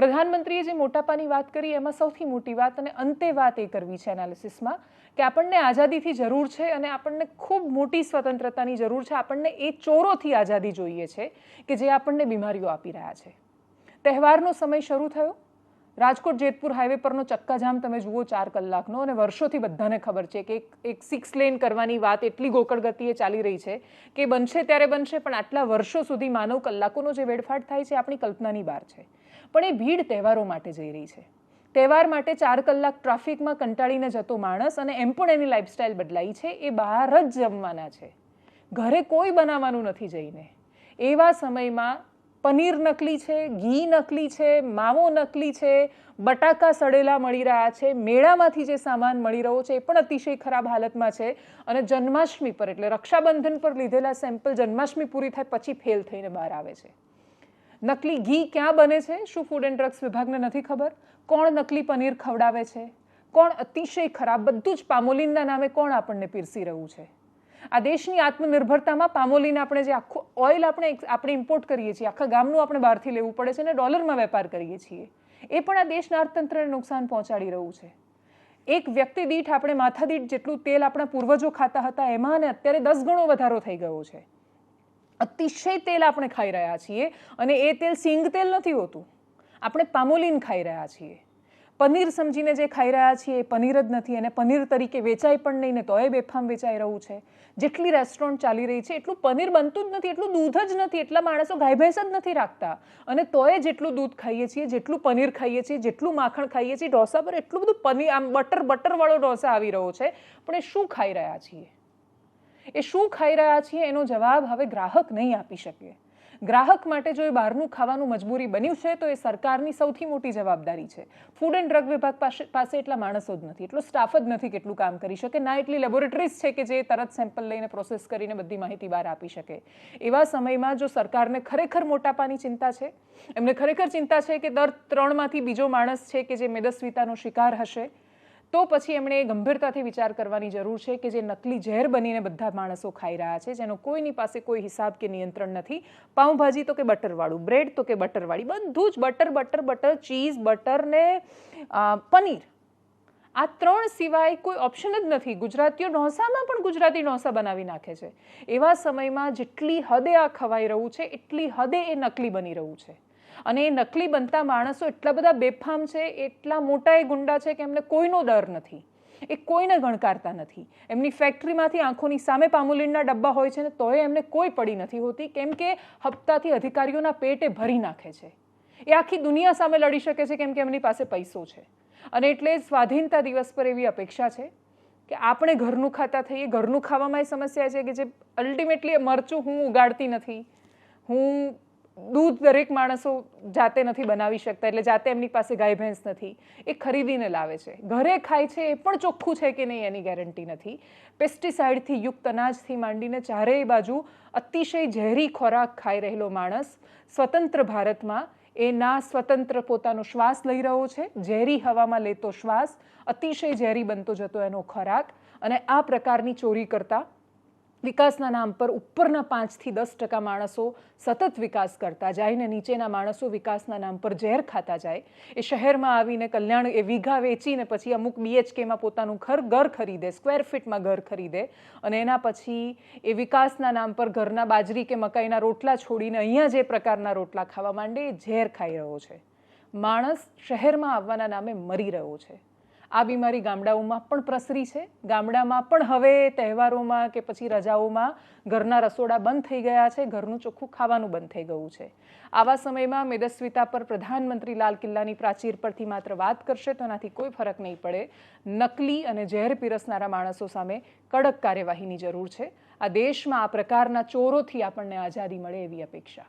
પ્રધાનમંત્રીએ જે મોટાપાની વાત કરી, એમાં સૌથી મોટી વાત અને અંતે વાત એ કરવી છે એનાલિસિસમાં, કે આપણને આઝાદીથી જરૂર છે અને આપણને ખૂબ મોટી સ્વતંત્રતાની જરૂર છે. આપણને એ ચોરોથી આઝાદી જોઈએ છે કે જે આપણને બીમારીઓ આપી રહ્યા છે. તહેવારનો સમય શરૂ થયો. રાજકોટ જેતપુર હાઈવે પરનો ચક્કાજામ તમે જુઓ ચાર કલાકનો અને વર્ષોથી બધાને ખબર છે કે એક એક સિક્સ લેન કરવાની વાત એટલી ગોકળ ગતિએ ચાલી રહી છે કે બનશે ત્યારે બનશે, પણ આટલા વર્ષો સુધી માનવ કલાકોનો જે વેડફાટ થાય છે આપણી કલ્પનાની બહાર છે. પણ એ ભીડ તહેવારો માટે જઈ રહી છે. તહેવાર માટે ચાર કલાક ટ્રાફિકમાં કંટાળીને જતો માણસ અને એમ પણ એની લાઈફસ્ટાઈલ બદલાઈ છે, એ બહાર જ જમવાના છે. ઘરે કોઈ બનાવવાનું નથી જઈને. એવા સમયમાં પનીર નકલી છે, ઘી નકલી છે, માવો નકલી છે, બટાકા સડેલા મળી રહ્યા છે, મેળામાંથી જે સામાન મળી રહ્યો છે એ પણ અતિશય ખરાબ હાલતમાં છે અને જન્માષ્ટમી પર એટલે રક્ષાબંધન પર લીધેલા સેમ્પલ જન્માષ્ટમી પૂરી થાય પછી ફેલ થઈને બહાર આવે છે. નકલી ઘી ક્યાં બને છે? શું ફૂડ એન્ડ ડ્રગ્સ વિભાગને નથી ખબર? કોણ નકલી પનીર ખવડાવે છે? કોણ અતિશય ખરાબ? બધું જ પામોલિનના નામે કોણ આપણને પીરસી રહ્યું છે? આ દેશની આત્મનિર્ભરતામાં પામોલીન આપણે જે આખું ઓઇલ આપણે આપણે ઇમ્પોર્ટ કરીએ છીએ, આખા ગામનું આપણે બહારથી લેવું પડે છે અને ડોલરમાં વેપાર કરીએ છીએ. એ પણ આ દેશના અર્થતંત્રને નુકસાન પહોંચાડી રહ્યું છે. એક વ્યક્તિ દીઠ આપણે માથા દીઠ જેટલું તેલ આપણા પૂર્વજો ખાતા હતા, એમાં અને અત્યારે દસ ગણો વધારો થઈ ગયો છે. અતિશય તેલ આપણે ખાઈ રહ્યા છીએ અને એ તેલ સિંગ તેલ નથી હોતું. આપણે પામોલીન ખાઈ રહ્યા છીએ. પનીર સમજીને જે ખાઈ રહ્યા છીએ એ પનીર જ નથી અને પનીર તરીકે વેચાય પણ નહીં ને તોય બેફામ વેચાઈ રહ્યું છે. જેટલી રેસ્ટોરન્ટ ચાલી રહી છે એટલું પનીર બનતું જ નથી, એટલું દૂધ જ નથી, એટલા માણસો ગાય ભેંસ જ નથી રાખતા. અને તોય જેટલું દૂધ ખાઈએ છીએ, જેટલું પનીર ખાઈએ છીએ, જેટલું માખણ ખાઈએ છીએ, ઢોસા પર એટલું બધું પનીર, આમ બટર બટરવાળો ઢોસા આવી રહ્યો છે. પણ એ શું ખાઈ રહ્યા છીએ? એ શું ખાઈ રહ્યા છીએ એનો જવાબ હવે ગ્રાહક નહીં આપી શકે. ગ્રાહક માટે જો એ બહારનું ખાવાનું મજબૂરી બન્યું છે, તો એ સરકારની સૌથી મોટી જવાબદારી છે. ફૂડ એન્ડ ડ્રગ વિભાગ પાસે પાસે એટલા માણસો જ નથી, એટલો સ્ટાફ જ નથી કેટલું કામ કરી શકે, ના એટલી લેબોરેટરીઝ છે કે જે તરત સેમ્પલ લઈને પ્રોસેસ કરીને બધી માહિતી બહાર આપી શકે. એવા સમયમાં જો સરકારને ખરેખર મોટાપાની ચિંતા છે, એમને ખરેખર ચિંતા છે કે દર ત્રણમાંથી બીજો માણસ છે કે જે મેદસ્વીતાનો શિકાર હશે તો પછી એમણે ગંભીરતાથી વિચાર કરવાની જરૂર છે કે જે નકલી ઝેર બનીને બધા માણસો ખાઈ રહ્યા છે, જેનો કોઈની પાસે કોઈ હિસાબ કે નિયંત્રણ નથી. પાઉંભાજી તો કે બટરવાળું, બ્રેડ તો કે બટરવાળી, બધું જ butter butter butter, cheese, butter ને પનીર. આ ત્રણ સિવાય કોઈ ઓપ્શન જ નથી. ગુજરાતીઓ ઢોસામાં પણ ગુજરાતી ઢોસા બનાવી નાખે છે. એવા સમયમાં જેટલી હદે આ ખવાઈ રહ્યું છે, એટલી હદે એ નકલી બની રહ્યું છે. અને એ નકલી બનતા માણસો એટલા બધા બેફામ છે, એટલા મોટા એ ગુંડા છે કે એમને કોઈનો ડર નથી. એ કોઈને ગણકારતા નથી. એમની ફેક્ટરીમાંથી આંખોની સામે પામુલીનના ડબ્બા હોય છે ને તોય એમને કોઈ પડી નથી હોતી, કેમ કે હપ્તાથી અધિકારીઓના પેટે ભરી નાખે છે. એ આખી દુનિયા સામે લડી શકે છે કેમ કે એમની પાસે પૈસો છે. અને એટલે સ્વાધીનતા દિવસ પર એવી અપેક્ષા છે કે આપણે ઘરનું ખાતા થઈએ. ઘરનું ખાવામાં એ સમસ્યા છે કે જે અલ્ટિમેટલી મરચું હું ઉગાડતી નથી. હું દૂધ દરેક માણસો જાતે નથી બનાવી શકતા, એટલે જાતે એમની પાસે ગાય, ભેંસ નથી. એ ખરીદીને લાવે છે. ઘરે ખાય છે એ પણ ચોખ્ખું છે કે નહીં એની ગેરંટી નથી. પેસ્ટિસાઇડથી યુક્ત અનાજથી માંડીને ચારેય બાજુ અતિશય ઝેરી ખોરાક ખાઈ રહેલો માણસ સ્વતંત્ર ભારતમાં એ ના સ્વતંત્ર પોતાનો શ્વાસ લઈ રહ્યો છે. ઝેરી હવામાં લેતો શ્વાસ અતિશય ઝેરી બનતો જતો એનો ખોરાક અને આ પ્રકારની ચોરી કરતા વિકાસના નામ પર ઉપરના પાંચથી દસ ટકા માણસો સતત વિકાસ કરતા જાય ને નીચેના માણસો વિકાસના નામ પર ઝેર ખાતા જાય. એ શહેરમાં આવીને કલ્યાણ એ વીઘા વેચીને પછી અમુક બીએચકેમાં પોતાનું ઘર ઘર ખરીદે સ્ક્વેર ફીટમાં ઘર ખરીદે અને એના પછી એ વિકાસના નામ પર ઘરના બાજરી કે મકાઈના રોટલા છોડીને અહીંયા જે પ્રકારના રોટલા ખાવા માંડે એ ઝેર ખાઈ રહ્યો છે. માણસ શહેરમાં આવવાના નામે મરી રહ્યો છે. આ બીમારી ગામડાઓમાં પણ પ્રસરી છે. ગામડામાં પણ હવે તહેવારોમાં કે પછી રજાઓમાં ઘરના રસોડા બંધ થઈ ગયા છે. ઘરનું ચોખ્ખું ખાવાનું બંધ થઈ ગયું છે. આવા સમયમાં મેદસ્વીતા પર પ્રધાનમંત્રી લાલ કિલ્લાની પ્રાચીર પરથી માત્ર વાત કરશે તો એનાથી કોઈ ફરક નહીં પડે. નકલી અને ઝેર પીરસનારા માણસો સામે કડક કાર્યવાહીની જરૂર છે. આ દેશમાં આ પ્રકારના ચોરોથી આપણને આઝાદી મળે એવી અપેક્ષા.